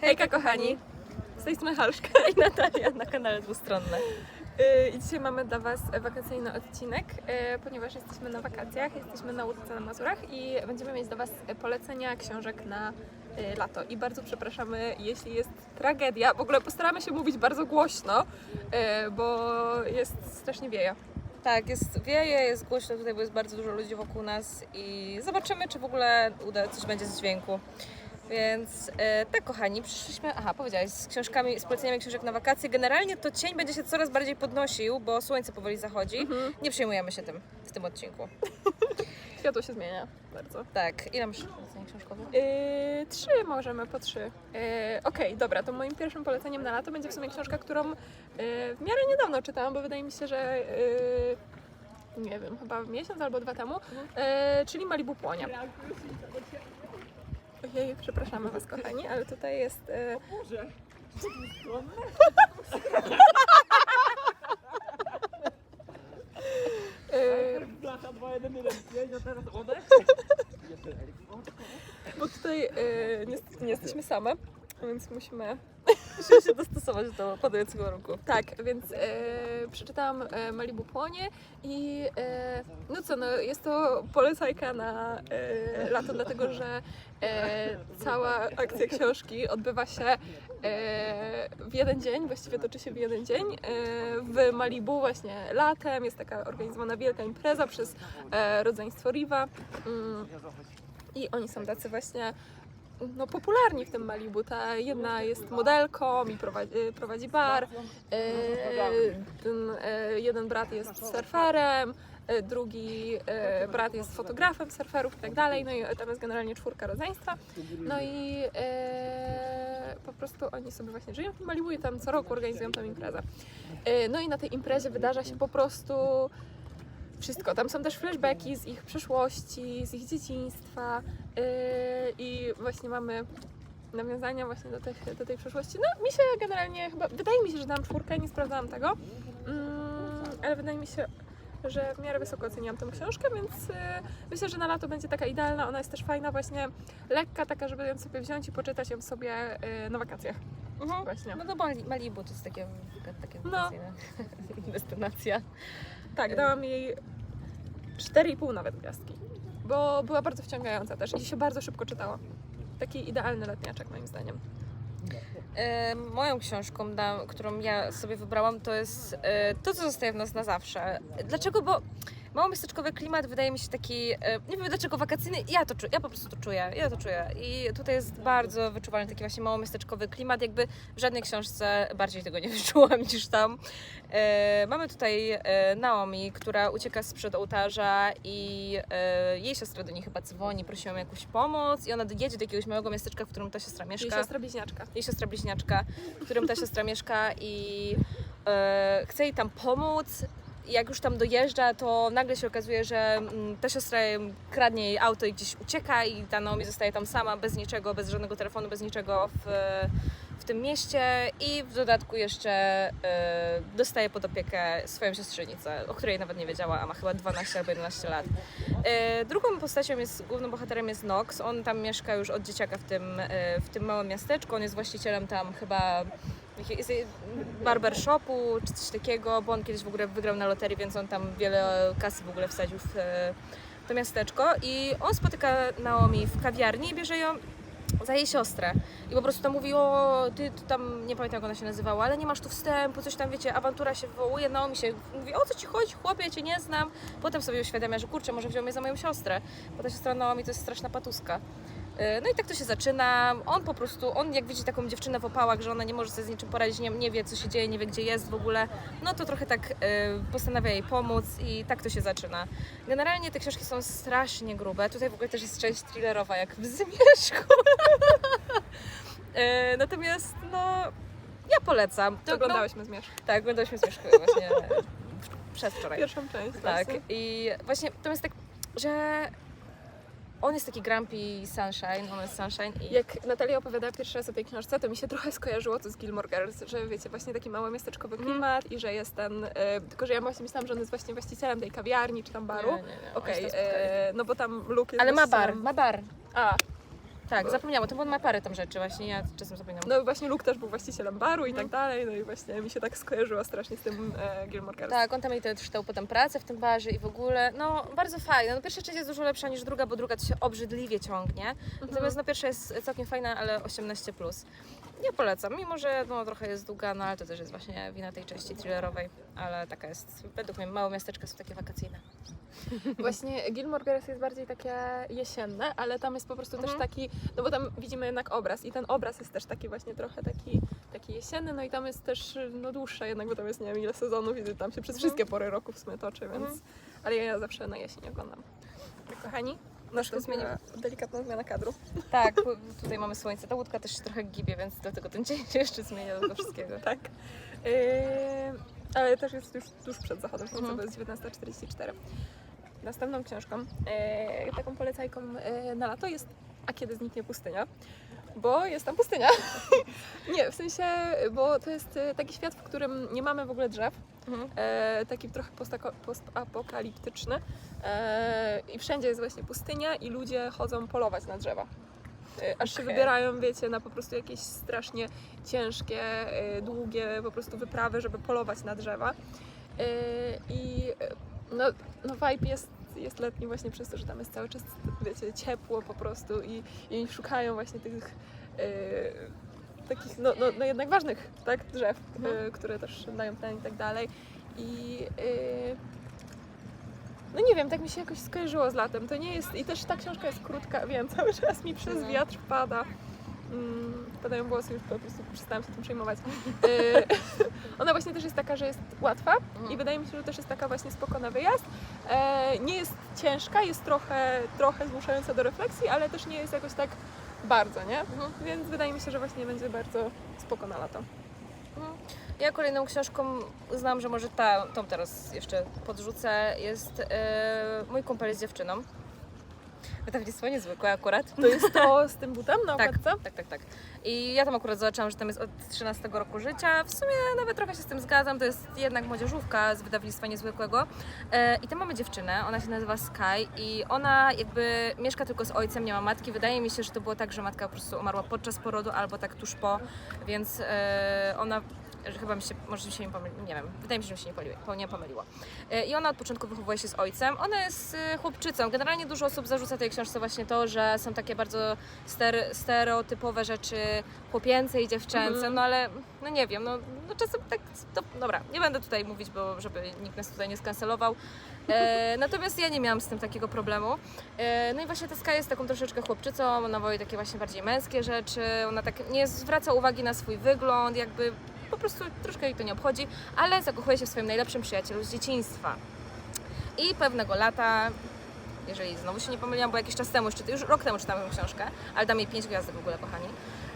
Hejka kochani! Z tej strony Halszka. i Natalia na kanale Dwustronne. Yy, I dzisiaj mamy dla Was wakacyjny odcinek, yy, ponieważ jesteśmy na wakacjach, jesteśmy na łódce na Mazurach i będziemy mieć dla Was polecenia książek na yy, lato. I bardzo przepraszamy, jeśli jest tragedia. W ogóle postaramy się mówić bardzo głośno, bo jest strasznie wieje. Tak, jest wieje, jest głośno tutaj, bo jest bardzo dużo ludzi wokół nas i zobaczymy, czy w ogóle uda coś będzie z dźwięku. Więc e, tak, kochani, przyszliśmy, aha, powiedziałaś, z książkami, z poleceniami książek na wakacje. Generalnie to cień będzie się coraz bardziej podnosił, bo słońce powoli zachodzi. Nie przejmujemy się tym w tym odcinku. Światło się zmienia bardzo. Tak, ile masz poleceń książkowych? Yy, trzy możemy, po trzy. Yy, Okej, dobra, to moim pierwszym poleceniem na lato będzie w sumie książka, którą yy, w miarę niedawno czytałam, bo wydaje mi się, że yy, nie wiem, chyba miesiąc albo dwa temu, yy, czyli Malibu Płonie. Ojej, przepraszamy Was kochani, ale tutaj jest... Yy, Yy, Blacha 2115, a teraz bo tutaj yy, niestety nie jesteśmy same, więc musimy Musimy się dostosować do padającego warunku. Tak, więc e, przeczytałam e, Malibu Płonie i e, no co, no jest to polecajka na e, lato, dlatego że e, cała akcja książki odbywa się e, w jeden dzień, właściwie toczy się w jeden dzień e, w Malibu właśnie latem, jest taka organizowana wielka impreza przez e, rodzeństwo Riva mm, i oni są tacy właśnie no, popularni w tym Malibu. Ta jedna jest modelką i prowadzi, prowadzi bar. E, ten, e, jeden brat jest surferem, drugi brat jest fotografem surferów i tak dalej. No i tam jest generalnie czwórka rodzeństwa. No i po prostu oni sobie właśnie żyją w Malibu i tam co roku organizują tą imprezę. No i na tej imprezie wydarza się po prostu wszystko. Tam są też flashbacki z ich przeszłości, z ich dzieciństwa yy, i właśnie mamy nawiązania właśnie do, tych, do tej przeszłości. No mi się generalnie chyba, wydaje mi się, że dam czwórkę, nie sprawdzałam tego, mm, ale wydaje mi się, że w miarę wysoko oceniam tą książkę, więc yy, myślę, że na lato będzie taka idealna. Ona jest też fajna, właśnie lekka, taka, żeby ją sobie wziąć i poczytać ją sobie yy, na wakacjach. Mhm. Właśnie. No do Mali- Malibu to jest takie, takie No. destynacja. Tak, dałam jej 4,5 nawet gwiazdki, bo była bardzo wciągająca też i się bardzo szybko czytała. Taki idealny letniaczek moim zdaniem. E, moją książką, dam, którą ja sobie wybrałam, to jest e, to, co zostaje w nas na zawsze. Dlaczego? Bo małomiasteczkowy klimat wydaje mi się taki, e, nie wiem dlaczego wakacyjny, ja to czuję, ja po prostu to czuję, ja to czuję. I tutaj jest bardzo wyczuwalny taki właśnie małomiasteczkowy klimat, jakby w żadnej książce bardziej tego nie wyczułam niż tam. E, mamy tutaj e, Naomi, która ucieka sprzed ołtarza i jej siostra do niej chyba dzwoni, prosi ją o jakąś pomoc i ona jedzie do jakiegoś małego miasteczka, w którym ta siostra mieszka Jej siostra bliźniaczka. jej siostra bliźniaczka, w którym ta siostra mieszka i chce jej tam pomóc. Jak już tam dojeżdża, to nagle się okazuje, że mm, ta siostra kradnie jej auto i gdzieś ucieka i ta Naomi zostaje tam sama, bez niczego, bez żadnego telefonu, bez niczego w, w tym mieście i w dodatku jeszcze e, dostaje pod opiekę swoją siostrzenicę, o której nawet nie wiedziała, a ma chyba 12 albo 11 lat. E, drugą postacią jest, głównym bohaterem jest Nox. On tam mieszka już od dzieciaka w tym, e, w tym małym miasteczku. On jest właścicielem tam chyba barbershopu czy coś takiego, bo on kiedyś w ogóle wygrał na loterii, więc on tam wiele kasy w ogóle wsadził w e, to miasteczko. I on spotyka Naomi w kawiarni i bierze ją za jej siostrę. I po prostu tam mówi, o, ty, ty tam, nie pamiętam jak ona się nazywała, ale nie masz tu wstępu, coś tam, wiecie, awantura się wywołuje, Naomi się mówi, o co ci chodzi, chłopie, ja cię nie znam. Potem sobie uświadamia, że kurczę, może wziął mnie za moją siostrę, bo ta siostra Naomi to jest straszna patuska. Yy, No i tak to się zaczyna. On po prostu, on jak widzi taką dziewczynę w opałach, że ona nie może sobie z niczym poradzić, nie, nie wie co się dzieje, nie wie gdzie jest w ogóle, no to trochę tak yy, postanawia jej pomóc i tak to się zaczyna. Generalnie te książki są strasznie grube. Tutaj w ogóle też jest część thrillerowa, jak w Zmierzchu. Yy, Natomiast no, ja polecam. To, no, Oglądałyśmy Zmierzch. tak, oglądałyśmy Zmierzchu właśnie przedwczoraj. Pierwszą część. Tak, właśnie. i właśnie to jest tak, że on jest taki grumpy sunshine, on jest sunshine i Jak Natalia opowiadała pierwszy raz o tej książce, to mi się trochę skojarzyło to z Gilmore Girls, że wiecie, właśnie taki mały miasteczkowy Mhm. klimat i że jest ten, e, tylko że ja właśnie myślałam, że on jest właśnie właścicielem tej kawiarni czy tam baru. Nie, nie, nie, Okej, spotkali. e, no bo tam Luke jest Ale ma bar, właścicielem. ma bar. A, Tak, zapomniałam, to bo on ma parę tam rzeczy właśnie, ja czasem zapominam. No właśnie Luke też był właścicielem baru i tak dalej, no i właśnie mi się tak skojarzyło strasznie z tym e, Gilmore Girls. Tak, on tam jej też dał potem pracę w tym barze i w ogóle, no bardzo fajne. No pierwsza część jest dużo lepsza niż druga, bo druga to się obrzydliwie ciągnie. Natomiast no pierwsza jest całkiem fajna, ale 18+. Plus. Ja polecam, mimo że no, trochę jest długa, no ale to też jest właśnie wina tej części thrillerowej, ale taka jest, według mnie małe miasteczka są takie wakacyjne. Właśnie Gilmore Girls jest bardziej takie jesienne, ale tam jest po prostu też Mhm. taki, no bo tam widzimy jednak obraz i ten obraz jest też taki właśnie trochę taki, taki jesienny, no i tam jest też no dłuższe jednak, bo tam jest nie wiem ile sezonów i tam się przez Mhm. wszystkie pory roku w sumie toczy, więc, Mhm. ale ja zawsze na jesień oglądam. Tak, Kochani, Troszkę nastąpiła delikatna zmiana kadru. Tak, tutaj mamy słońce, ta łódka też się trochę gibie, więc dlatego ten dzień się jeszcze zmienia do tego wszystkiego. Tak. Yy, ale też jest już tuż przed zachodem słońca, Mhm. bo jest 19.44. Następną książką, yy, taką polecajką yy, na lato jest A kiedy zniknie pustynia? Bo jest tam pustynia. nie, w sensie, bo to jest yy, taki świat, w którym nie mamy w ogóle drzew. Mhm. E, taki trochę postapokaliptyczny. E, I wszędzie jest właśnie pustynia i ludzie chodzą polować na drzewa. E, aż się Okej. wybierają, wiecie, na po prostu jakieś strasznie ciężkie, e, długie po prostu wyprawy, żeby polować na drzewa. E, I e, no, no vibe jest, jest letni właśnie przez to, że tam jest cały czas, wiecie, ciepło po prostu i, i oni szukają właśnie tych e, takich, no, no, no jednak ważnych, tak, drzew, Mhm. e, które też dają tlen i tak dalej. I e, no nie wiem, tak mi się jakoś skojarzyło z latem. To nie jest, i też ta książka jest krótka, wiem, cały czas mi przez No. wiatr pada. Mm, padają włosy, już po prostu przestałam się tym przejmować. E, ona właśnie też jest taka, że jest łatwa i wydaje mi się, że też jest taka właśnie spoko na wyjazd. E, nie jest ciężka, jest trochę, trochę zmuszająca do refleksji, ale też nie jest jakoś tak bardzo, nie? Mhm. Więc wydaje mi się, że właśnie będzie bardzo spoko na lato. Ja kolejną książką uznałam, że może ta, tą teraz jeszcze podrzucę, jest e, Mój kumpel z dziewczyną. Wydawnictwo niezwykłe akurat. To jest to z tym butem na Tak, okładce? tak, tak, tak. I ja tam akurat zobaczyłam, że tam jest od 13 roku życia. W sumie nawet trochę się z tym zgadzam. To jest jednak młodzieżówka z wydawnictwa niezwykłego. E, I tam mamy dziewczynę, ona się nazywa Sky i ona jakby mieszka tylko z ojcem, nie ma matki. Wydaje mi się, że to było tak, że matka po prostu umarła podczas porodu albo tak tuż po, więc e, ona że chyba mi się, może mi się nie pomyliło, nie wiem, wydaje mi się, że mi się nie pomyliło. Nie pomyliło. E, I ona od początku wychowuje się z ojcem. Ona jest e, chłopczycą. Generalnie dużo osób zarzuca tej książce właśnie to, że są takie bardzo ster, stereotypowe rzeczy chłopięce i dziewczęce, Mhm. no ale no nie wiem, no, no czasem tak, to, dobra, nie będę tutaj mówić, bo żeby nikt nas tutaj nie skancelował. E, natomiast ja nie miałam z tym takiego problemu. E, no i właśnie ta Sky jest taką troszeczkę chłopczycą, ona woli takie właśnie bardziej męskie rzeczy, ona tak nie zwraca uwagi na swój wygląd, jakby po prostu troszkę jej to nie obchodzi, ale zakochuje się w swoim najlepszym przyjacielu z dzieciństwa. I pewnego lata, jeżeli znowu się nie pomyliłam, bo jakiś czas temu, jeszcze już rok temu czytałam książkę, ale dam jej 5 gwiazdek w ogóle, kochani.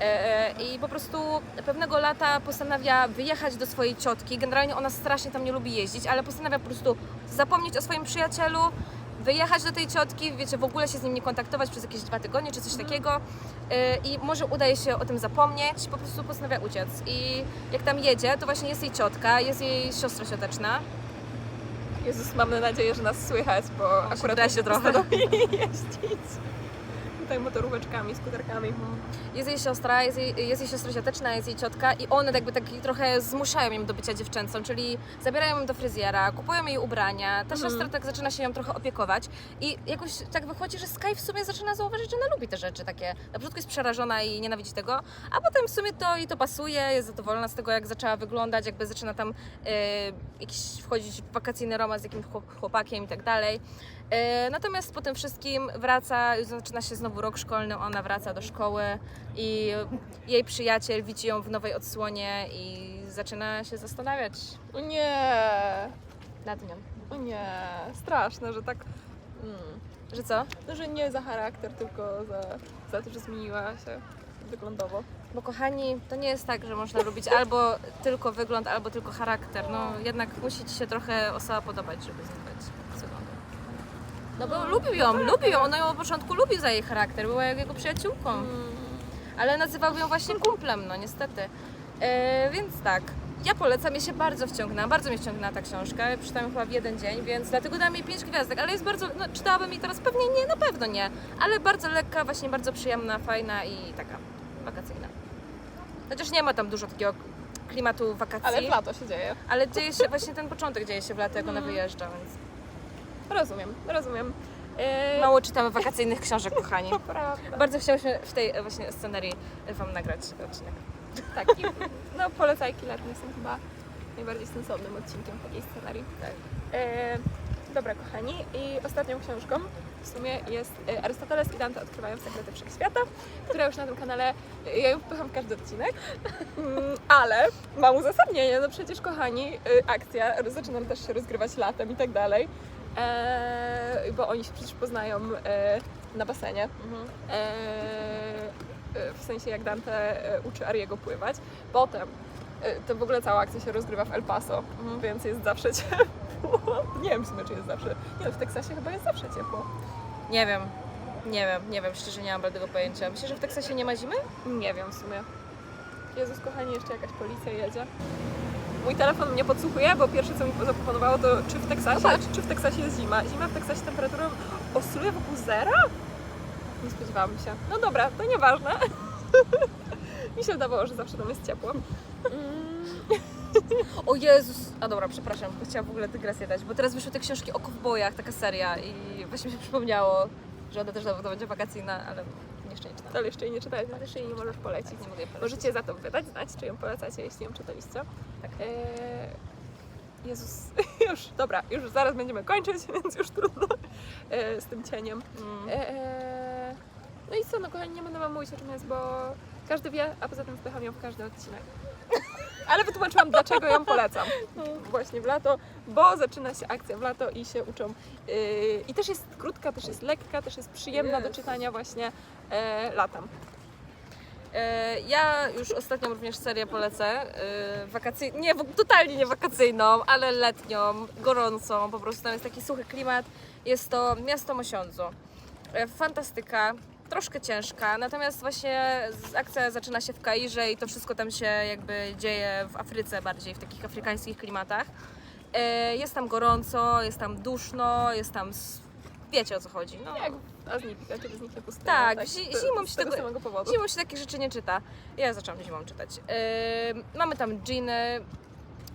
E, e, I po prostu pewnego lata postanawia wyjechać do swojej ciotki. Generalnie ona strasznie tam nie lubi jeździć, ale postanawia po prostu zapomnieć o swoim przyjacielu, wyjechać do tej ciotki, wiecie, w ogóle się z nim nie kontaktować przez jakieś dwa tygodnie czy coś takiego. E, I może udaje się o tym zapomnieć, po prostu postanawia uciec. I jak tam jedzie, to właśnie jest jej ciotka, jest jej siostra cioteczna. Jezus, mamy nadzieję, że nas słychać, bo akurat da się trochę. jeździć. Tutaj motoróweczkami, skuterkami. Jest jej siostra, jest jej, jest jej siostra cioteczna, jest jej ciotka i one jakby tak trochę zmuszają ją do bycia dziewczęcą, czyli zabierają ją do fryzjera, kupują jej ubrania, ta siostra tak zaczyna się ją trochę opiekować i jakoś tak wychodzi, że Sky w sumie zaczyna zauważyć, że ona lubi te rzeczy takie. Na początku jest przerażona i nienawidzi tego, a potem w sumie to jej to pasuje, jest zadowolona z tego, jak zaczęła wyglądać, jakby zaczyna tam e, jakiś wchodzić w wakacyjny romans z jakimś chłop- chłopakiem i tak dalej. E, Natomiast po tym wszystkim wraca, już zaczyna się znowu rok szkolny, ona wraca do szkoły i jej przyjaciel widzi ją w nowej odsłonie i zaczyna się zastanawiać O nie, nad nią. o nie, straszne, że tak... Mm. Że co? No, że nie za charakter, tylko za, za to, że zmieniła się wyglądowo. Bo kochani, to nie jest tak, że można lubić albo tylko wygląd, albo tylko charakter. No jednak musi ci się trochę osoba podobać, żeby z nią być. No bo lubił ją, lubił ją, ono ją od początku lubił za jej charakter, była jak jego przyjaciółką. Ale nazywał ją właśnie kumplem, no niestety. E, więc tak, ja polecam, ja się bardzo wciągnęłam, bardzo mnie wciągnęła ta książka, przeczytałam chyba w jeden dzień, więc dlatego dam jej 5 gwiazdek, ale jest bardzo, no czytałabym jej teraz pewnie nie, na pewno nie, ale bardzo lekka, właśnie bardzo przyjemna, fajna i taka wakacyjna. Chociaż nie ma tam dużo takiego klimatu wakacji, Ale w lato się dzieje. ale dzieje się, właśnie ten początek dzieje się w lato, jak ona wyjeżdża, więc Rozumiem, rozumiem. E, mało czytamy wakacyjnych książek, kochani. To prawda. Bardzo chciałyśmy w tej właśnie scenarii Wam nagrać odcinek. Tak, i, no polecajki letnie są chyba najbardziej sensownym odcinkiem takiej scenarii. Tak. E, dobra, kochani, i ostatnią książką w sumie jest e, Arystoteles i Dante odkrywają sekrety wszechświata, która już na tym kanale, ja ją wpycham w każdy odcinek, Mm, ale mam uzasadnienie, no przecież kochani, akcja zaczyna też się rozgrywać latem i tak dalej, e, bo oni się przecież poznają e, na basenie. Mhm. e, e, w sensie jak Dante e, uczy Ariego pływać. Potem e, to w ogóle cała akcja się rozgrywa w El Paso, Mhm. więc jest zawsze ciepło. Nie wiem w sumie, czy jest zawsze. Nie no, w Teksasie chyba jest zawsze ciepło. Nie wiem, nie wiem, nie wiem, szczerze nie mam żadnego pojęcia. Myślę, że w Teksasie nie ma zimy? Nie wiem w sumie. Jezus kochani, jeszcze jakaś policja jedzie. Mój telefon mnie podsłuchuje, bo pierwsze co mi zaproponowało to czy w Teksasie, czy, czy w Teksasie jest zima. Zima w Teksasie temperaturą oscyluje wokół zera? Nie spodziewałam się. No dobra, to nieważne. mi się wydawało, że zawsze tam jest ciepło. Mm, O Jezus! A dobra, przepraszam, chciałam w ogóle dygresję dać, bo teraz wyszły te książki o kowbojach, taka seria i właśnie mi się przypomniało, że ona też na pewno będzie wakacyjna, ale. Ale jeszcze jej nie czytałeś, ale jeszcze jej nie możesz polecić. Nie mogę jej polecić. Możecie za to wydać, znać, czy ją polecacie, jeśli ją czytaliście. Tak. Eee, Jezus, już, dobra, już zaraz będziemy kończyć, więc już trudno eee, z tym cieniem. Mm. Eee, no i co, no kochani, nie będę wam mówić o czym jest, bo każdy wie, a poza tym wpycham ją w każdy odcinek. Ale wytłumaczyłam, dlaczego ją polecam. Właśnie w lato, bo zaczyna się akcja w lato i się uczą. Yy, I też jest krótka, też jest lekka, też jest przyjemna do czytania właśnie e, latem. E, Ja już ostatnią również serię polecę. e, Wakacy... Nie, w- totalnie nie wakacyjną, ale letnią, gorącą. Po prostu tam jest taki suchy klimat. Jest to Miasto Mosiądzu. Fantastyka, troszkę ciężka, natomiast właśnie akcja zaczyna się w Kairze i to wszystko tam się jakby dzieje w Afryce bardziej, w takich afrykańskich klimatach. E, Jest tam gorąco, jest tam duszno, jest tam... Wiecie o co chodzi. No. Jak w Aznika, kiedy zniknie pustynia. Tak, zi- to- zimą się tego tego-. Zimą się takich rzeczy nie czyta. Ja zaczęłam zimą czytać. Yy, mamy tam dżiny.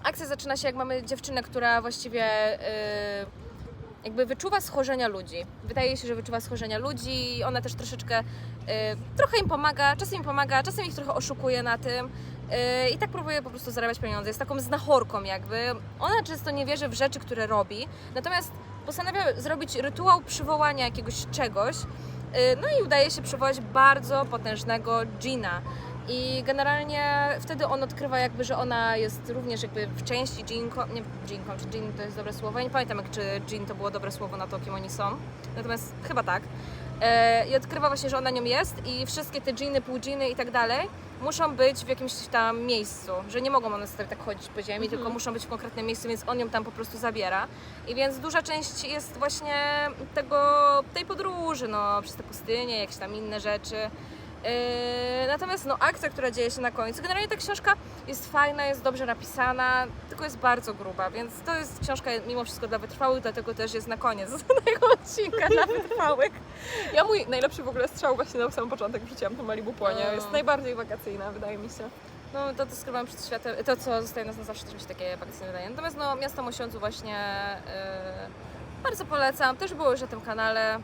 Akcja zaczyna się jak mamy dziewczynę, która właściwie yy, jakby wyczuwa schorzenia ludzi. Wydaje się, że wyczuwa schorzenia ludzi i ona też troszeczkę yy, trochę im pomaga, czasem im pomaga, czasem ich trochę oszukuje na tym. Yy, I tak próbuje po prostu zarabiać pieniądze. Jest taką znachorką jakby. Ona często nie wierzy w rzeczy, które robi, natomiast postanawia zrobić rytuał przywołania jakiegoś czegoś, Yy, No i udaje się przywołać bardzo potężnego dżina. I generalnie wtedy on odkrywa jakby, że ona jest również jakby w części dżinką, nie dżinką, czy dżin to jest dobre słowo, ja nie pamiętam jak, czy dżin to było dobre słowo na to, kim oni są, natomiast chyba tak. E, I odkrywa właśnie, że ona nią jest i wszystkie te dżiny, pół dżiny i tak dalej muszą być w jakimś tam miejscu, że nie mogą one sobie tak chodzić po ziemi, tylko muszą być w konkretnym miejscu, więc on ją tam po prostu zabiera. I więc duża część jest właśnie tego, tej podróży, no, przez te pustynie, jakieś tam inne rzeczy. Yy, natomiast no, akcja, która dzieje się na końcu, generalnie ta książka jest fajna, jest dobrze napisana, tylko jest bardzo gruba, więc to jest książka mimo wszystko dla wytrwałych, dlatego też jest na koniec tego odcinka dla wytrwałych. Ja mój najlepszy w ogóle strzał właśnie na sam początek wrzuciłam to Malibu Płonie. Mm. Jest najbardziej wakacyjna, wydaje mi się. No to, to skrywam przed światem, to co zostaje nas na zawsze też mi się takie wakacyjne wydaje. Natomiast no Miasto Mosiądzu właśnie yy, bardzo polecam, też było już na tym kanale.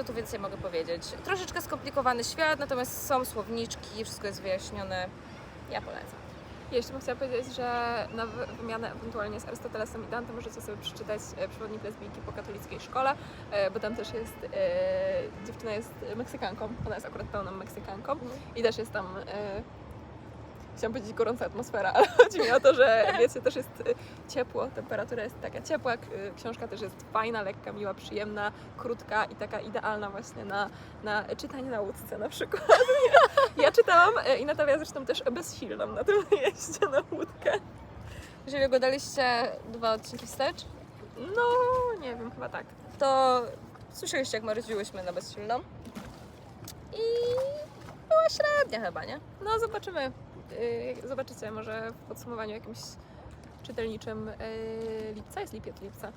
Co tu więcej mogę powiedzieć? Troszeczkę skomplikowany świat, natomiast są słowniczki, wszystko jest wyjaśnione. Ja polecam. Jeszcze bym chciała powiedzieć, że na wy- wymianę ewentualnie z Arystotelesem i Dante możecie sobie przeczytać e, Przewodnik lesbijki po katolickiej szkole, e, bo tam też jest, e, dziewczyna jest Meksykanką, ona jest akurat pełną Meksykanką i też jest tam, e, chciałam powiedzieć gorąca atmosfera, ale chodzi mi o to, że wiecie, też jest e, ciepło, temperatura jest taka ciepła, e, książka też jest fajna, lekka, miła, przyjemna, krótka i taka idealna właśnie na, na czytanie na łódce na przykład. Ja czytałam e, i Natalia zresztą też bezsilną na tym jeździe na łódkę. Jeżeli oglądaliście dwa odcinki wstecz, No, nie wiem, chyba tak. to słyszeliście jak marudziłyśmy na bezsilną. I była średnia chyba, nie? No, zobaczymy. Y, zobaczycie może w podsumowaniu jakimś czytelniczym y, lipca, jest lipiec lipca,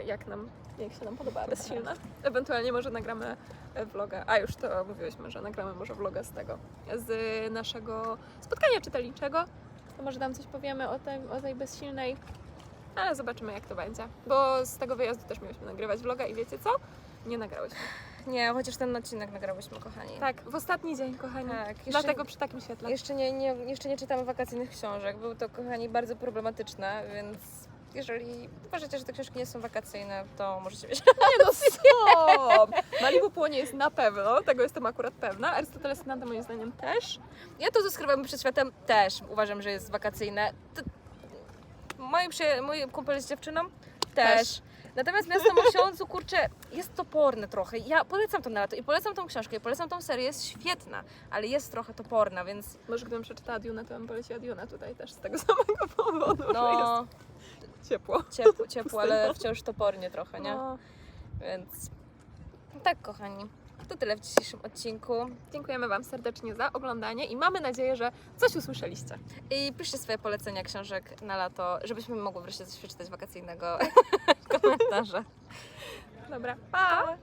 y, jak nam, jak się nam podoba bezsilna. Ewentualnie może nagramy vloga, a już to mówiłyśmy, że nagramy może vloga z tego, z naszego spotkania czytelniczego. To może tam coś powiemy o tej, o tej bezsilnej, ale zobaczymy jak to będzie. Bo z tego wyjazdu też mieliśmy nagrywać vloga i wiecie co? Nie nagrałyśmy. Nie, chociaż ten odcinek nagrałyśmy, kochani. Tak, w ostatni dzień, kochani. Tak, jeszcze- Dlatego przy takim świetle. Jeszcze nie, nie, jeszcze nie czytamy wakacyjnych książek. Był to, kochani, bardzo problematyczne, więc jeżeli uważacie, że te książki nie są wakacyjne, to możecie mieć. Nie no, stop! Malibu płonie jest na pewno, tego jestem akurat pewna. Arystoteles Nada moim zdaniem też. Ja to ze skrawami przed światem też uważam, że jest wakacyjne. To... Moi, przyja- mój kumpel z dziewczyną też. Też. Natomiast Miasto o Ksiądzu, kurczę, jest toporne trochę. Ja polecam to na lato i polecam tą książkę, i polecam tą serię, jest świetna, ale jest trochę toporna, więc Może gdybym przeczytała Dune, to bym poleciła Dune tutaj też z tego samego powodu, że no jest ciepło. ciepło, ciepło, ale wciąż topornie trochę, nie? No. Więc tak, kochani. To tyle w dzisiejszym odcinku. Dziękujemy Wam serdecznie za oglądanie i mamy nadzieję, że coś usłyszeliście. I piszcie swoje polecenia książek na lato, żebyśmy mogły wreszcie coś przeczytać wakacyjnego w komentarzach. Dobra, pa!